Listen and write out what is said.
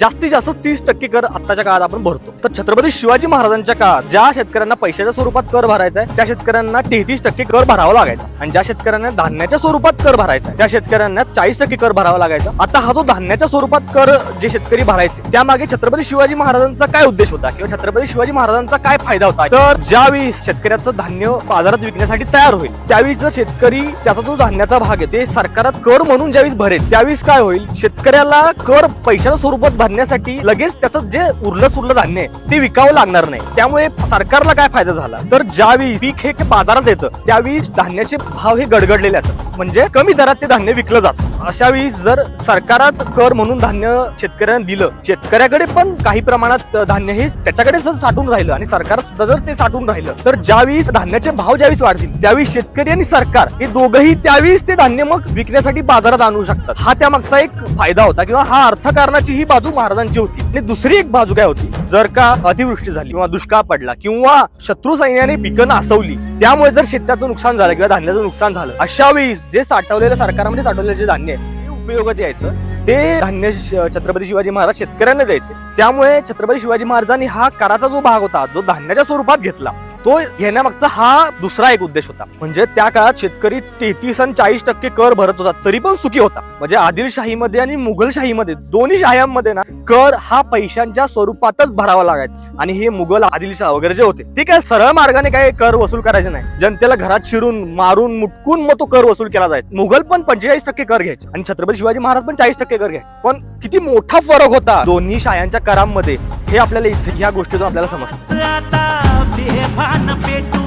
जास्तीत जास्त तीस टक्के कर आत्ताच्या काळात आपण भरतो. तर छत्रपती शिवाजी महाराजांच्या काळात ज्या शेतकऱ्यांना पैशाच्या स्वरूपात कर भरायचा आहे त्या शेतकऱ्यांना तेहतीस टक्के कर भरावा लागायचा. आणि ज्या शेतकऱ्यांना धान्याच्या स्वरूपात कर भरायचा त्या शेतकऱ्यांना चाळीस टक्के कर भरावा लागायचा. आता हा जो धान्याच्या स्वरूपात कर जे शेतकरी भरायचे त्यामागे छत्रपती शिवाजी महाराजांचा काय उद्देश होता? किंवा छत्रपती शिवाजी महाराजांचा काय फायदा होता? तर ज्यावेळी शेतकऱ्याचं धान्य बाजारात विकण्यासाठी तयार होईल त्यावेळी जर शेतकरी त्याचा जो धान्याचा भाग आहे ते सरकारात कर म्हणून ज्यावेळी भरेल त्यावेळेस काय होईल? शेतकऱ्याला कर पैशाच्या स्वरूपात धान्यासाठी लगेच त्याचं जे उरलं तुरलं धान्य आहे ते विकावं लागणार नाही. त्यामुळे सरकारला काय फायदा झाला? तर ज्यावेळी पीक हे बाजारात येतं त्यावेळी धान्याचे भाव हे गडगडलेले असतात. म्हणजे कमी दरात ते धान्य विकलं जातं. अशा वेळी जर सरकारात कर म्हणून धान्य शेतकऱ्यांना दिलं शेतकऱ्याकडे पण काही प्रमाणात धान्य हे त्याच्याकडे जर साठून राहिलं आणि सरकार सुद्धा जर ते साठून राहिलं तर ज्यावेळी धान्याचे भाव ज्यावेळी वाढतील त्यावेळी शेतकरी आणि सरकार हे दोघंही त्यावेळीच ते धान्य मग विकण्यासाठी बाजारात आणू शकतात. हा त्यामागचा एक फायदा होता किंवा हा अर्थकारणाची ही बाजू महाराजांची होती आणि दुसरी एक बाजू काय होती? जर का अतिवृष्टी झाली किंवा दुष्काळ पडला किंवा शत्रू सैन्याने पिकं नासवली त्यामुळे जर शेताचं नुकसान झालं किंवा धान्याचं नुकसान झालं अशा वेळी जे साठवलेलं सरकारमध्ये साठवलेलं जे धान्य आहे ते उपयोगात यायचं. ते धान्य छत्रपती शिवाजी महाराज शेतकऱ्यांना द्यायचे. त्यामुळे छत्रपती शिवाजी महाराजांनी हा कराचा जो भाग होता जो धान्याच्या स्वरूपात घेतला तो घेण्यामागचा हा दुसरा एक उद्देश होता. म्हणजे त्या काळात शेतकरी तेहतीस आणि चाळीस टक्के कर भरत होता तरी पण सुखी होता. म्हणजे आदिलशाहीमध्ये आणि मुघलशाहीमध्ये दोन्ही शाह्यांमध्ये ना कर हा पैशांच्या स्वरूपातच भरावा लागायचा. आणि हे मुघल आदिलशाह वगैरे जे होते ते काय सरळ मार्गाने काय कर वसूल करायचे नाही. जनतेला घरात शिरून मारून मुटकून मग तो कर वसूल केला जायचा. मुघल पण पंचेचाळीस टक्के कर घ्यायचे. आणि छत्रपती शिवाजी महाराज पण चाळीस टक्के कर घ्यायचे. पण किती मोठा फरक होता दोन्ही शायांच्या करांमध्ये हे आपल्याला इथे ह्या गोष्टीतून आपल्याला समजतं. आता बेभान